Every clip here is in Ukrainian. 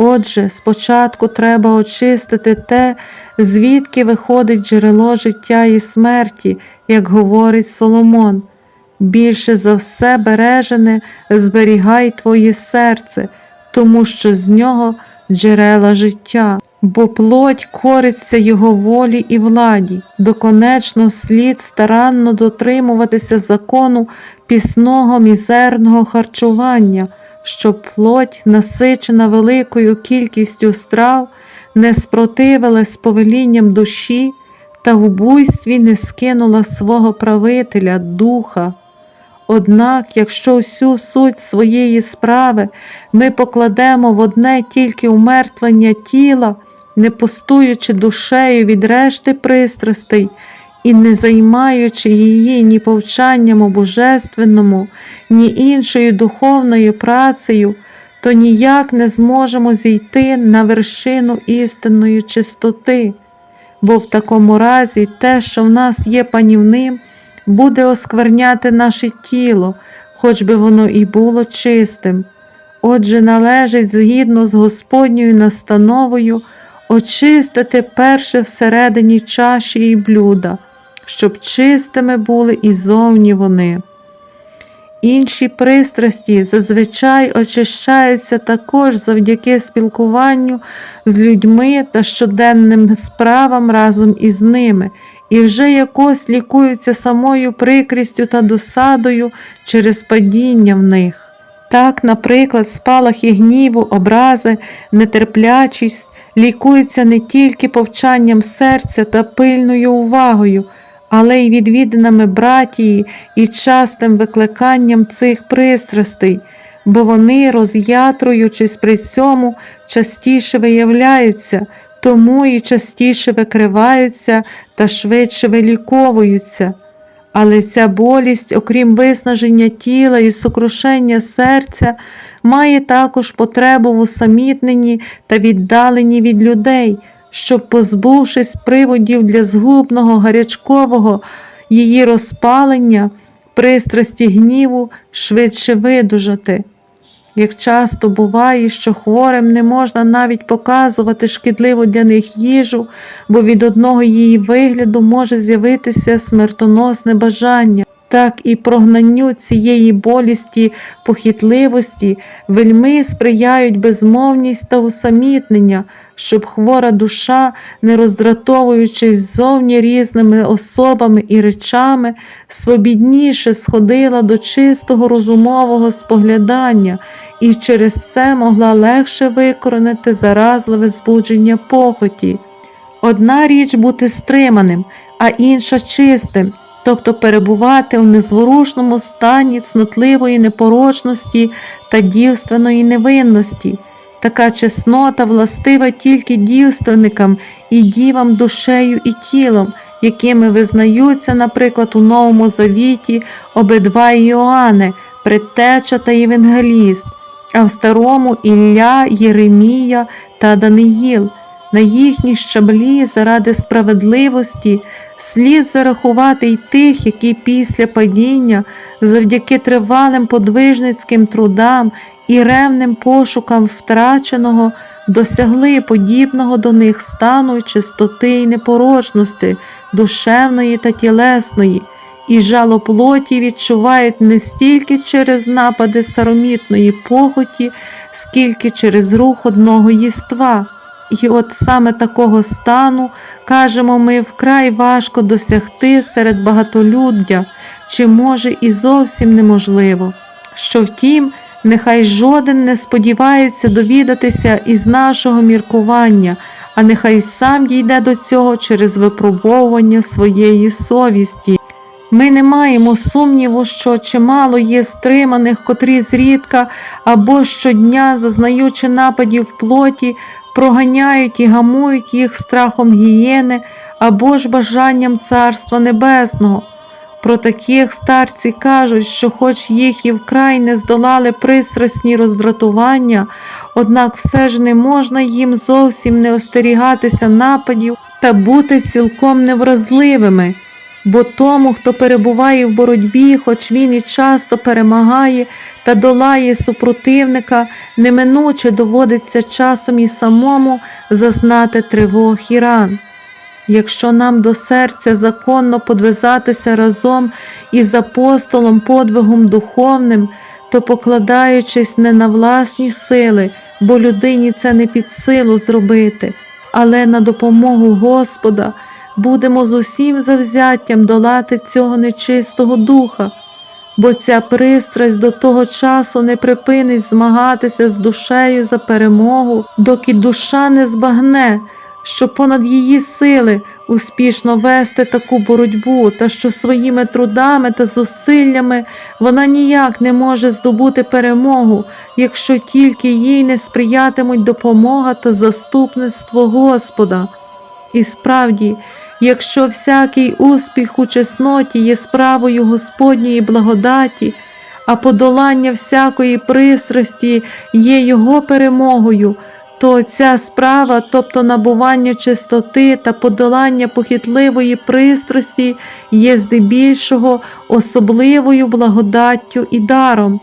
Отже, спочатку треба очистити те, звідки виходить джерело життя і смерті, як говорить Соломон. Більше за все бережене зберігай твоє серце, тому що з нього джерела життя, бо плоть кориться його волі і владі, доконечно слід старанно дотримуватися закону пісного мізерного харчування, щоб плоть, насичена великою кількістю страв, не спротивилась повелінням душі та в буйстві не скинула свого правителя, духа. Однак, якщо всю суть своєї справи ми покладемо в одне тільки умертвлення тіла, не пустуючи душею від решти пристрастей і не займаючи її ні повчанням у божественному, ні іншою духовною працею, то ніяк не зможемо зійти на вершину істинної чистоти, бо в такому разі те, що в нас є панівним, буде оскверняти наше тіло, хоч би воно і було чистим. Отже, належить згідно з Господньою настановою очистити перше всередині чаші і блюда, щоб чистими були і зовні вони. Інші пристрасті зазвичай очищаються також завдяки спілкуванню з людьми та щоденним справам разом із ними, і вже якось лікуються самою прикрістю та досадою через падіння в них. Так, наприклад, спалахи гніву, образи, нетерплячість лікуються не тільки повчанням серця та пильною увагою, але й відвідинами братії і частим викликанням цих пристрастей, бо вони, роз'ятруючись при цьому, частіше виявляються, тому і частіше викриваються та швидше виліковуються. Але ця болість, окрім виснаження тіла і сокрушення серця, має також потребу в усамітненні та віддаленні від людей, щоб, позбувшись приводів для згубного гарячкового її розпалення, пристрасті гніву швидше видужати. Як часто буває, що хворим не можна навіть показувати шкідливу для них їжу, бо від одного її вигляду може з'явитися смертоносне бажання. Так і прогнанню цієї болісті, похитливості вельми сприяють безмовність та усамітнення, щоб хвора душа, не роздратовуючись зовні різними особами і речами, свобідніше сходила до чистого розумового споглядання і через це могла легше викоронити заразливе збудження похоті. Одна річ бути стриманим, а інша чистим, тобто перебувати в незворушному стані цнотливої непорочності та дівственної невинності. Така чеснота властива тільки дівственникам і дівам душею і тілом, якими визнаються, наприклад, у Новому Завіті обидва Іоанни, предтеча та євангеліст, а в старому Ілля, Єремія та Даниїл. На їхній щаблі заради справедливості слід зарахувати й тих, які після падіння, завдяки тривалим подвижницьким трудам і ревним пошукам втраченого, досягли подібного до них стану чистоти й непорочності, душевної та тілесної, і жало плоті відчувають не стільки через напади саромітної похоті, скільки через рух одного єства. І от саме такого стану, кажемо ми, вкрай важко досягти серед багатолюддя, чи може і зовсім неможливо. Що втім, нехай жоден не сподівається довідатися із нашого міркування, а нехай сам дійде до цього через випробовування своєї совісті. Ми не маємо сумніву, що чимало є стриманих, котрі зрідка або щодня, зазнаючи нападів плоті, проганяють і гамують їх страхом гієни або ж бажанням Царства Небесного. Про таких старці кажуть, що, хоч їх і вкрай не здолали пристрасні роздратування, однак все ж не можна їм зовсім не остерігатися нападів та бути цілком невразливими, Бо тому, хто перебуває в боротьбі, хоч він і часто перемагає та долає супротивника, неминуче доводиться часом і самому зазнати тривог і ран. Якщо нам до серця законно подвизатися разом із апостолом подвигом духовним, то покладаючись не на власні сили, бо людині це не під силу зробити, але на допомогу Господа будемо з усім завзяттям долати цього нечистого духа, бо ця пристрасть до того часу не припинить змагатися з душею за перемогу, доки душа не збагне, що понад її сили успішно вести таку боротьбу, та що своїми трудами та зусиллями вона ніяк не може здобути перемогу, якщо тільки їй не сприятимуть допомога та заступництво Господа. І справді, якщо всякий успіх у чесноті є справою Господньої благодаті, а подолання всякої пристрасті є його перемогою, то ця справа, тобто набування чистоти та подолання похитливої пристрасті, є здебільшого особливою благодаттю і даром.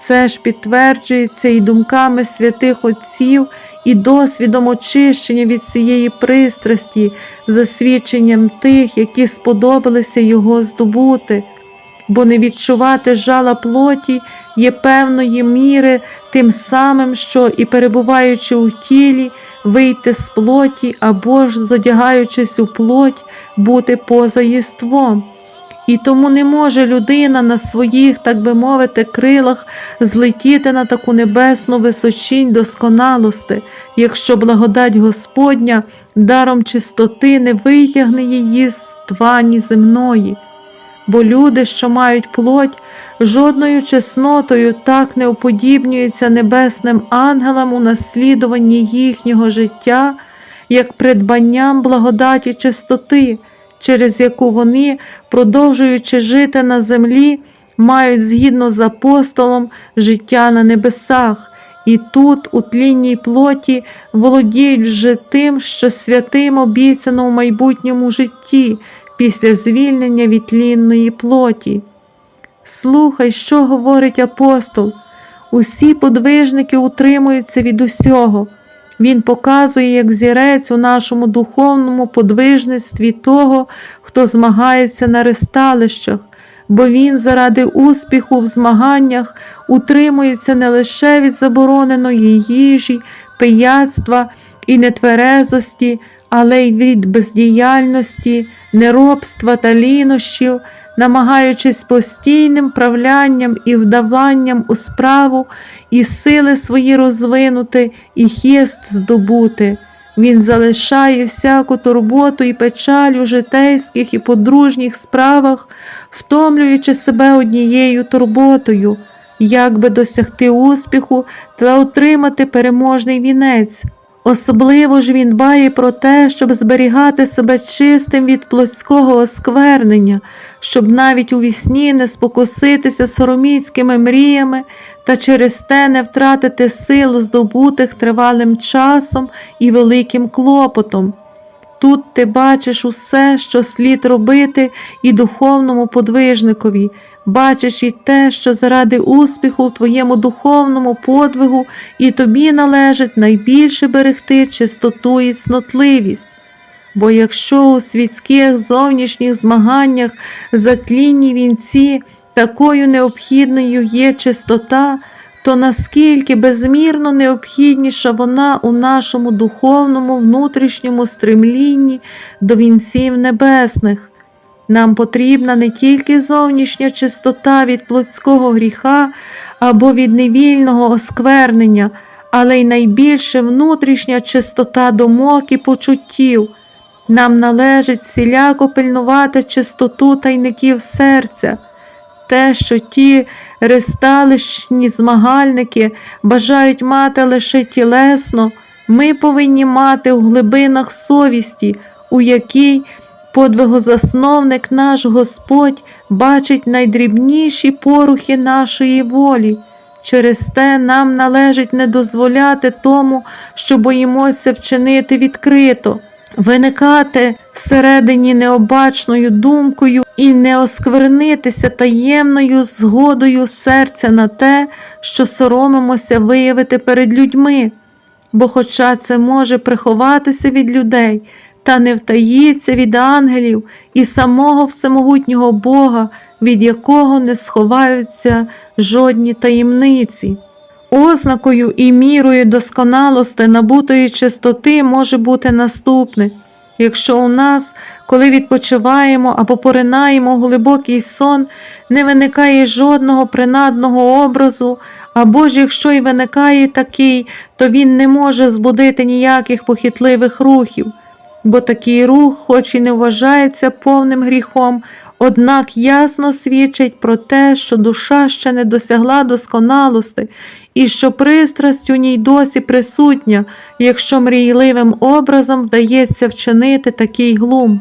Це ж підтверджується і думками святих Отців, і досвідом очищення від цієї пристрасті, за свідченням тих, які сподобалися його здобути, бо не відчувати жала плоті є певної міри тим самим, що і перебуваючи у тілі, вийти з плоті або ж, зодягаючись у плоть, бути поза єством. І тому не може людина на своїх, так би мовити, крилах злетіти на таку небесну височінь досконалости, якщо благодать Господня даром чистоти не витягне її з твані земної. Бо люди, що мають плоть, жодною чеснотою так не уподібнюються небесним ангелам у наслідуванні їхнього життя, як придбанням благодаті чистоти, через яку вони, продовжуючи жити на землі, мають згідно з апостолом життя на небесах, і тут, у тлінній плоті, володіють вже тим, що святим обіцяно в майбутньому житті після звільнення від тлінної плоті. Слухай, що говорить апостол. Усі подвижники утримуються від усього. Він показує, як зірець у нашому духовному подвижництві того, хто змагається на ресталищах, бо він заради успіху в змаганнях утримується не лише від забороненої їжі, пияцтва і нетверезості, але й від бездіяльності, неробства та лінощів, намагаючись постійним правлянням і вдаванням у справу і сили свої розвинути, і хист здобути. Він залишає всяку турботу і печаль у житейських і подружніх справах, втомлюючи себе однією турботою, як би досягти успіху та отримати переможний вінець. Особливо ж він дбає про те, щоб зберігати себе чистим від плотського осквернення, щоб навіть у вісні не спокуситися сороміцькими мріями та через те не втратити сил, здобутих тривалим часом і великим клопотом. Тут ти бачиш усе, що слід робити і духовному подвижникові, бачиш і те, що заради успіху в твоєму духовному подвигу і тобі належить найбільше берегти чистоту і цнотливість. Бо якщо у світських зовнішніх змаганнях затлінні вінці такою необхідною є чистота, то наскільки безмірно необхідніша вона у нашому духовному внутрішньому стремлінні до вінців небесних. Нам потрібна не тільки зовнішня чистота від плотського гріха або від невільного осквернення, але й найбільше внутрішня чистота думок і почуттів. Нам належить всіляко пильнувати чистоту тайників серця, те, що ті ресталищні змагальники бажають мати лише тілесно, ми повинні мати у глибинах совісті, у якій подвигозасновник наш Господь бачить найдрібніші порухи нашої волі. Через те нам належить не дозволяти тому, що боїмося вчинити відкрито, виникати всередині необачною думкою і не осквернитися таємною згодою серця на те, що соромимося виявити перед людьми. Бо, хоча це може приховатися від людей, та не втаїться від ангелів і самого всемогутнього Бога, від якого не сховаються жодні таємниці. Ознакою і мірою досконалости набутої чистоти може бути наступне. Якщо у нас, коли відпочиваємо або поринаємо глибокий сон, не виникає жодного принадного образу, або ж якщо й виникає такий, то він не може збудити ніяких похитливих рухів, бо такий рух, хоч і не вважається повним гріхом, однак ясно свідчить про те, що душа ще не досягла досконалости, і що пристрасть у ній досі присутня, якщо мрійливим образом вдається вчинити такий глум.